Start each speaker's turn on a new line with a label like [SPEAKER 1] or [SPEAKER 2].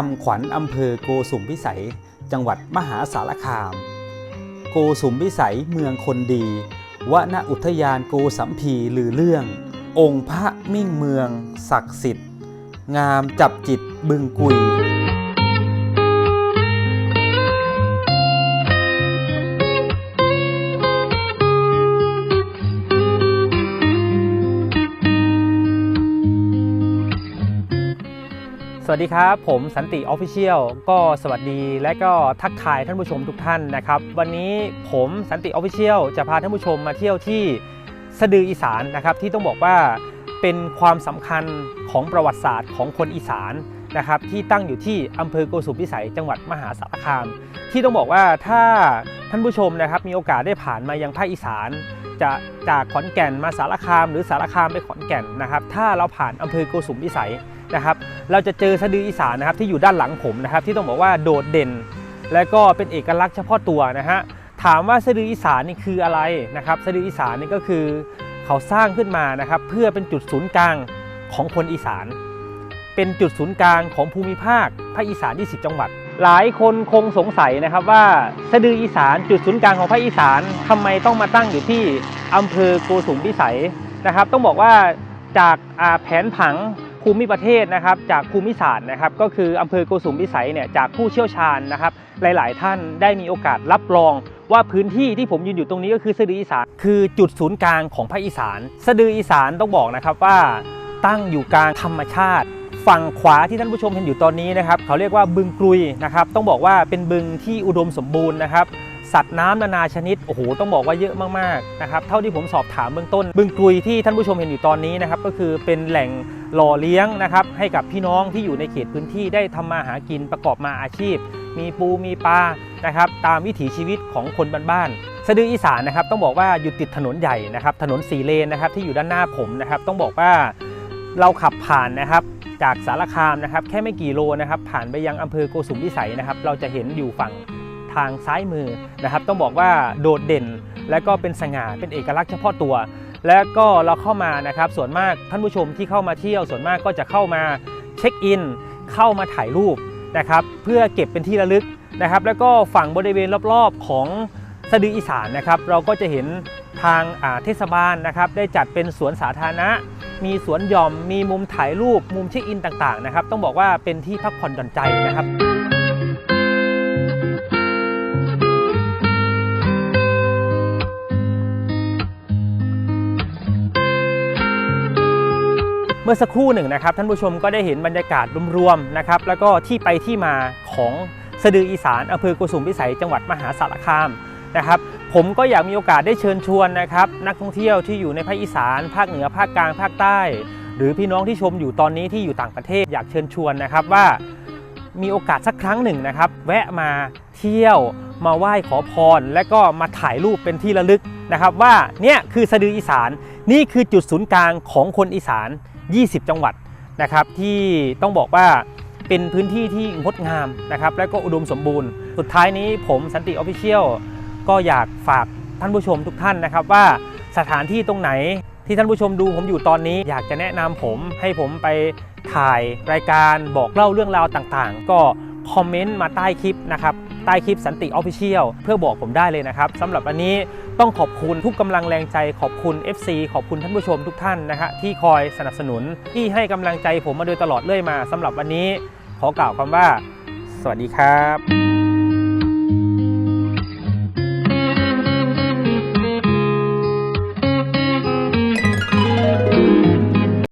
[SPEAKER 1] คำขวัญอำเภอโกสุมพิสัย จังหวัดมหาสารคาม โกสุมพิสัยเมืองคนดีวณอุทยานโกสัมพีลือเรื่อง องค์พระมิ่งเมือง ศักดิ์สิทธิ์ งามจับจิตบึงกุย
[SPEAKER 2] สวัสดีครับ ผมสันติออฟฟิเชียลก็สวัสดีและก็ทักทายท่านผู้ชมทุกท่านนะครับ วันนี้ผมสันติออฟฟิเชียลจะพาท่านผู้ชมมาเที่ยวที่สะดืออีสานนะครับ ที่ต้องบอกว่าเป็นความสำคัญของประวัติศาสตร์ของคนอีสานนะครับ ที่ตั้งอยู่ที่อำเภอโกสุมพิสัยจังหวัดมหาสารคาม ที่ต้องบอกว่าถ้าท่านผู้ชมนะครับมีโอกาสได้ผ่านมายังภาคอีสานจะจากขอนแก่นมาสารคาม หรือสารคามไปขอนแก่นนะครับ ถ้าเราผ่านอำเภอโกสุมพิสัยนะครับเราจะเจอสะดืออีสานนะครับที่อยู่ด้านหลังผมนะครับที่ต้องบอกว่าโดดเด่น และก็เป็นเอกลักษณ์เฉพาะตัวนะฮะถามว่าสะดืออีสานนี่คืออะไรนะครับสะดืออีสานนี่ก็คือเขาสร้างขึ้นมานะครับเพื่อเป็นจุดศูนย์กลางของคนอีสาน เป็นจุดศูนย์กลางของภูมิภาคภาคอีสาน 20 จังหวัด หลายคนคงสงสัยนะครับว่าสะดืออีสานจุดศูนย์กลางของภาคอีสานทำไมต้องมาตั้งอยู่ที่อำเภอโกสุมพิสัยนะครับ ต้องบอกว่าจากแผนผัง ภูมิประเทศนะครับจากภูมิศาสตร์นะครับก็คืออำเภอโกสุมพิสัยเนี่ยจากผู้เชี่ยวชาญนะครับหลาย ๆ ท่านได้มีโอกาสรับรองว่าพื้นที่ที่ผมยืนอยู่ตรงนี้ก็คือสะดืออีสานคือจุดศูนย์กลางของภาคอีสานสะดืออีสานต้องบอกนะครับว่าตั้งอยู่กลางธรรมชาติฝั่งขวาที่ท่านผู้ชมเห็นอยู่ตอนนี้นะครับเขาเรียกว่าบึงกลุยนะครับต้องบอกว่าเป็นบึงที่อุดมสมบูรณ์นะครับ สัตว์น้ำนานาชนิดโอ้โหต้องบอกว่าเยอะมากๆนะครับเท่าที่ผมสอบถามเบื้องต้น บึงกลุยที่ท่านผู้ชมเห็นอยู่ตอนนี้นะครับก็คือเป็นแหล่งหล่อเลี้ยงนะครับให้กับพี่น้องที่อยู่ในเขตพื้นที่ได้ทำมาหากินประกอบมาอาชีพ มีปูมีปลานะครับตามวิถีชีวิตของคนบ้านๆสะดืออีสานนะครับต้องบอกว่าอยู่ติดถนนใหญ่นะครับถนนสีเลนนะครับที่อยู่ด้านหน้าผมนะครับต้องบอกว่าเราขับผ่านนะครับจากสารคามนะครับแค่ไม่กี่โลนะครับผ่านไปยังอำเภอโกสุมพิสัยนะครับเราจะเห็นอยู่ฝั่ง ทางซ้ายมือนะครับ ต้องบอกว่าโดดเด่น และก็เป็นสง่าเป็นเอกลักษณ์เฉพาะตัว และก็เราเข้ามานะครับส่วนมากท่านผู้ชมที่เข้ามาเที่ยวส่วนมากก็จะเข้ามาเช็คอิน เข้ามาถ่ายรูปนะครับ เพื่อเก็บเป็นที่ระลึกนะครับ แล้วก็ฝั่งบริเวณรอบๆของสะดืออีสานนะครับ เราก็จะเห็นทางเทศบาลนะครับ ได้จัดเป็นสวนสาธารณะ มีสวนหย่อม มีมุมถ่ายรูป มุมเช็คอินต่างๆนะครับ ต้องบอกว่าเป็นที่พักผ่อนหย่อนใจนะครับ เมื่อสักครู่หนึ่งนะครับท่านผู้ชมก็ได้เห็นบรรยากาศรวมๆนะครับแล้วก็ที่ไปที่มาของสะดืออีสานอำเภอโกสุมพิสัยจังหวัดมหาสารคามนะครับผมก็อยากมีโอกาสได้เชิญชวนนะครับนักท่องเที่ยวที่อยู่ในภาคอีสาน ภาคเหนือภาคกลางภาคใต้ หรือพี่น้องที่ชมอยู่ตอนนี้ที่อยู่ต่างประเทศอยากเชิญชวนนะครับว่ามีโอกาสสักครั้งหนึ่งนะครับ แวะมาเที่ยวมาไหว้ขอพร และก็มาถ่ายรูปเป็นที่ระลึกนะครับ ว่าเนี่ยคือสะดืออีสานนี่คือจุดศูนย์กลางของคนอีสาน 20 จังหวัดนะครับที่ต้องบอกว่าเป็นพื้นที่ที่งดงามนะครับและก็อุดมสมบูรณ์ สุดท้ายนี้ผมสันติออฟฟิเชียลก็อยากฝากท่านผู้ชมทุกท่านนะครับว่าสถานที่ตรงไหนที่ท่านผู้ชมดูผมอยู่ตอนนี้อยากจะแนะนำผมให้ผมไปถ่ายรายการบอกเล่าเรื่องราวต่างๆ ก็คอมเมนต์มาใต้คลิปนะครับ ใต้คลิปสันติออฟฟิเชียลเพื่อบอกผมได้เลยนะครับสำหรับวันนี้ต้องขอบคุณทุกกำลังแรงใจขอบคุณ FC ขอบคุณท่านผู้ชมทุกท่านนะฮะที่คอยสนับสนุนที่ให้กำลังใจผมมาโดยตลอดเรื่อยมาสำหรับวันนี้ขอกล่าวคำว่า สวัสดีครับ